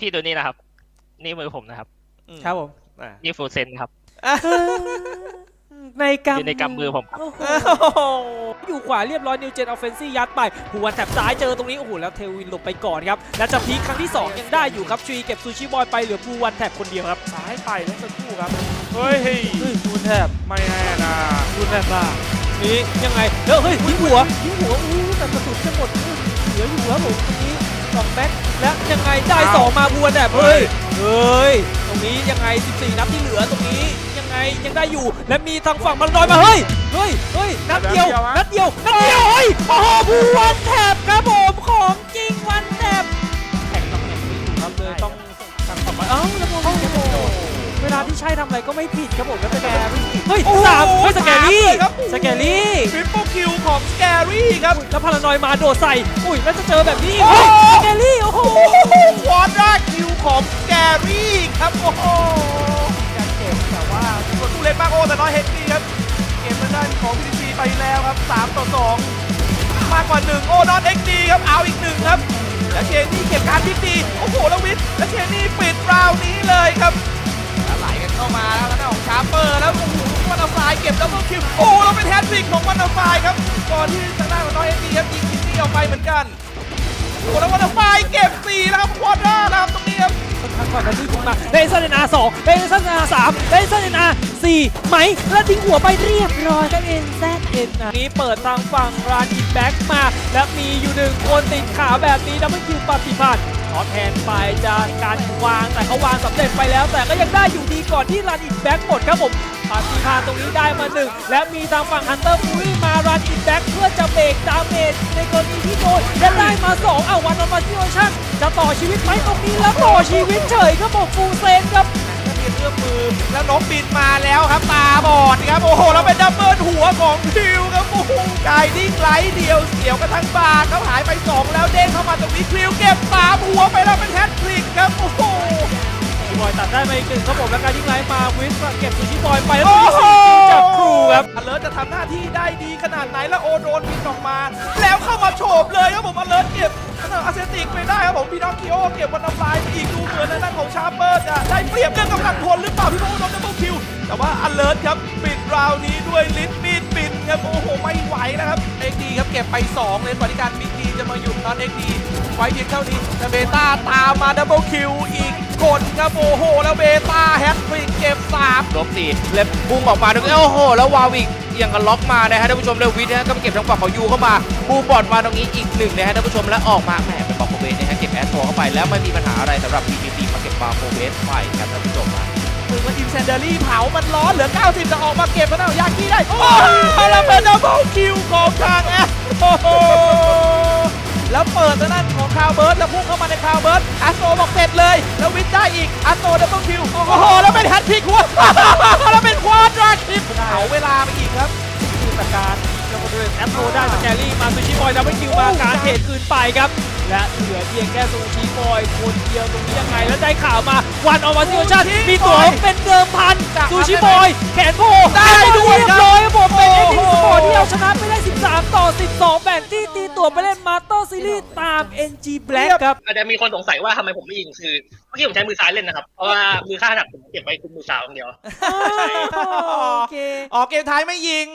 พี่ดูนี่นะครับ นี่มือผมนะครับอืมครับผมอะนี่ฟูลเซนครับ ในกำอยู่ในกำมือผมครับโอ้โหอยู่ขวาเรียบร้อยนิวเจนออฟเฟนซี่ยัดไปหัวแถบซ้ายเจอตรงนี้ โอ้โห แล้วเทวินหลบไปก่อนครับ และจะพีคครั้งที่ 2 ยังได้อยู่ครับชุยเก็บซูชิบอยไปเหลือบูวันแถบคนเดียวครับ ซ้ายไปแล้วสักครู่ครับ เฮ้ยบูนแถบไม่แน่นะบูนแถบมานี่ยังไงเออเฮ้ยยิงหัวยิงหัวอู้แต่กระสุนจะหมดอู้เหลืออยู่ครับผมตรงนี้ สองแบ็คและยังไงได้สองมาบูวันแถบเฮ้ยเฮ้ยตรงนี้ยังไง 14 นัดที่เหลือตรงนี้ยังไงยังได้อยู่และมีทางฝั่งมันลอยมาเฮ้ยเฮ้ยเฮ้ยนัดเดียวนัดเดียวนัดเดียวเฮ้ยโอ้โหบูวันแถบครับ ใช่ทำอะไรก็ไม่ผิดครับผมแล้วสแกรี่เฮ้ยสามเฮ้ยสแกรี่สแกรี่ทริปเปิลคิวของสแกรี่ครับแล้วพารานอยมาโดดใส่อุ้ยแล้วจะเจอแบบนี้เฮ้ยสแกรี่โอ้โหโอ้โหวอร์ดาคิวของสแกรี่ครับโอ้โหการเก็บแต่ว่าส่วนผู้เล่นมากโอ้แต่น้อยเฮดดี้ครับ เกมทางด้านของพีซีไปแล้วครับ3ต่อ2มากกว่า 1 โอ้นอนเอ็กดีครับเอาอีกหนึ่งครับ แล้วเชนนี่เก็บการพิดีโอ้โหแล้ววิทย์แล้วเชนนี่ปิดราวนี้เลยครับ มาแล้วทางด้านของชาเปอร์แล้วโอ้โหวันอัลไฟเก็บดับเบิลคิวโอ้โหแล้วเป็นแฮตทริกของวันอัลไฟครับก่อนที่ทางด้านของน้องเอ็กดีครับยิงพิซี่ออกไปเหมือนกันโอ้แล้ววันอัลไฟเก็บ4แล้วครับควอดร่านะครับตรงนี้ครับครั้งก่อนหนาที่ยิงมาเลเซอร์เอ็นอาสองเลเซอร์เอ็นอาสามเลเซอร์เอ็นอาสี่ไหมแล้วทิ้งหัวไปเรียบร้อยครับเอ็นแซดเอ็นนี้เปิดทางฝั่งรานอินแบ็กมา และมีอยู่หนึ่งคนติดขาแบบนี้ดับเบิลคิวปฏิพันธ์ ขอแทนไปจากการวางแต่เขาวางสำเร็จไปแล้ว แต่ก็ยังได้อยู่ดีก่อนที่รันอินแบ็กหมดครับผมปฏิพานตรงนี้ได้มาหนึ่งและมีทางฝั่งฮันเตอร์ฟูรี่มารันอินแบ็กเพื่อจะเบรกดาเมจในกรณีที่โดนและได้มาสองเอาวันออมาซิโอชั่นจะต่อชีวิตไหมตรงนี้แล้วต่อชีวิตเฉยครับผมฟูลเซนครับนักเรียนเอื้อมมือแล้วนกบินมาแล้วครับตาบอดครับโอ้โหแล้วเป็นดับเบิลหัวของทิวครับโอ้โหกายดิ้งไลท์เดียวเสียวกันทั้งบาร์ครับหายไป 2 แล้วเด้งเข้ามาตรงนี้ทิวเก็บสาม หัวไปแล้วเป็นแฮตทริกครับ โอ้โหซูชิบอยตัดได้มาอีกหนึ่งครับผมแล้วการยิงไลน์มาวิสเก็บซูชิบอยไปแล้วโอ้มีโหสี่คิวจากครูครับอเลิร์จะทำหน้าที่ได้ดีขนาดไหนแล้วโอโดนบินออกมา แล้วเข้ามาโฉบเลยครับผมอเลิร์เก็บทางอาเซติกไปได้ครับผมพี่น้องคิโอเก็บวันอัลไฟไปอีกดูเหมือนในด้านของชาร์เปอร์จะได้เปรียบเรื่องกำลังพลหรือเปล่าพี่โมโดนดับเบิลคิวแต่ว่าอเลิร์ครับปิดราวนี้ด้วยลิ้นมีดปิด ครับโอ้โหไม่ไหวแล้วครับเอ็กดีครับเก็บไป 2 เลยก่อนที่การมิกดีจะมาหยุดตอนเอ็กดีไว้เพียงเท่านี้แต่เบต้าตามมาดับเบิลคิวอีกคนครับโอ้โห แล้วเบต้าแฮตทริกเก็บสามลบสี่เล็บพุ่งออกมาด้วยโอ้โห แล้ววาวิกยังกันล็อกมานะฮะท่านผู้ชมเลวิทนะฮะก็เก็บทางฝั่งของยูเข้ามาบูบอดมาตรงนี้อีกหนึ่งนะฮะท่านผู้ชมและออกมาแหมเป็นบอลโคเวสนะฮะเก็บแอสโตเข้าไปแล้วไม่มีปัญหาอะไรสำหรับ PPC มาเก็บบาโคเวสไปครับท่านผู้ชม นะถึงว่าอินเซนเดอรี่เผามันร้อนเหลือ 90จะออกมาเก็บแล้วนะยากี้ได้ โอ้โหแล้วเป็นดับเบิลคิวของทางแอสโอ้โหแล้วเปิดทางด้นของคาวเบิร์ดแล้วพุ่งเข้ามาในคาวเบิร์ดอัสโตบอกเสร็จเลย แล้ววิทได้อีกอัสโตดับเบิลคิว โอ้โห แล้วเป็นแฮตทริกหัวแล้วเป็นควาดราคิปเผาเวลาไปอีกครับคือประการแล้วก็ด้วยแอปโรได้สแกรี่มาซูชิบอยแล้วไม่คิวมาการเทรดคืนไปครับ และเหลือเพียงแค่ซูชิบอยคนเดียวตรงนี้ยังไงแล้วได้ข่าวมาวันออมาซิโอชั่นมีตั๋วเป็นเดิมพันซูชิบอยแขนโผล่ได้ด้วยเรียครับบร้อยครับผมเป็นเอ็กซ์โอ้สโหปอร์ตที่เอาชนะไปได้ 13 ต่อ 12แบ่งที่ตีตั๋วไปเล่นมาสเตอร์ซีรีส์ตาม NG Black ครับอาจจะมีคนสงสัยว่าทำไมผมไม่ยิงคือเมื่อกี้ผมใช้มือซ้ายเล่นนะครับ เพราะว่ามือข้างถนัดผมเก็บไว้คุมมือซ้ายอย่างเดียวโอเคออกเกมท้ายไม่ยิง